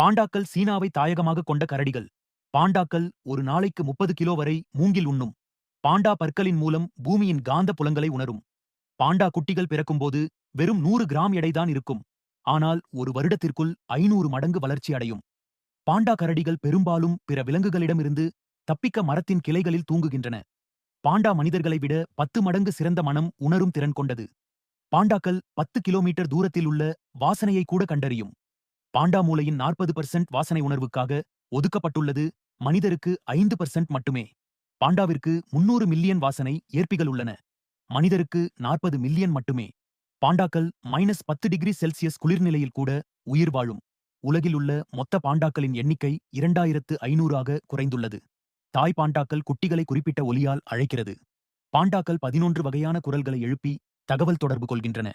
பாண்டாக்கள் சீனாவை தாயகமாக கொண்ட கரடிகள். பாண்டாக்கள் ஒரு நாளைக்கு முப்பது கிலோ வரை மூங்கில் உண்ணும். பாண்டா பற்களின் மூலம் பூமியின் காந்த புலங்களை உணரும். பாண்டா குட்டிகள் பிறக்கும்போது வெறும் நூறு கிராம் எடைதான் இருக்கும். ஆனால் ஒரு வருடத்திற்குள் ஐநூறு மடங்கு வளர்ச்சி அடையும். பாண்டா கரடிகள் பெரும்பாலும் பிற விலங்குகளிடமிருந்து தப்பிக்க மரத்தின் கிளைகளில் தூங்குகின்றன. பாண்டா மனிதர்களை விட பத்து மடங்கு சிறந்த மனம் உணரும் திறன் கொண்டது. பாண்டாக்கள் பத்து கிலோமீட்டர் தூரத்தில் உள்ள வாசனையை கூட கண்டறியும். பாண்டா மூளையின் நாற்பது பர்சன்ட் வாசனை உணர்வுக்காக ஒதுக்கப்பட்டுள்ளது. மனிதருக்கு ஐந்து பர்சன்ட் மட்டுமே. பாண்டாவிற்கு முன்னூறு மில்லியன் வாசனை ஏற்பிகள் உள்ளன. மனிதருக்கு நாற்பது மில்லியன் மட்டுமே. பாண்டாக்கள் மைனஸ் பத்து டிகிரி செல்சியஸ் குளிர்நிலையில் கூட உயிர் வாழும். உலகில் உள்ள மொத்த பாண்டாக்களின் எண்ணிக்கை இரண்டாயிரத்து ஐநூறாக குறைந்துள்ளது. தாய் பாண்டாக்கள் குட்டிகளை குறிப்பிட்ட ஒலியால் அழைக்கிறது. பாண்டாக்கள் பதினொன்று வகையான குரல்களை எழுப்பி தகவல் தொடர்பு கொள்கின்றன.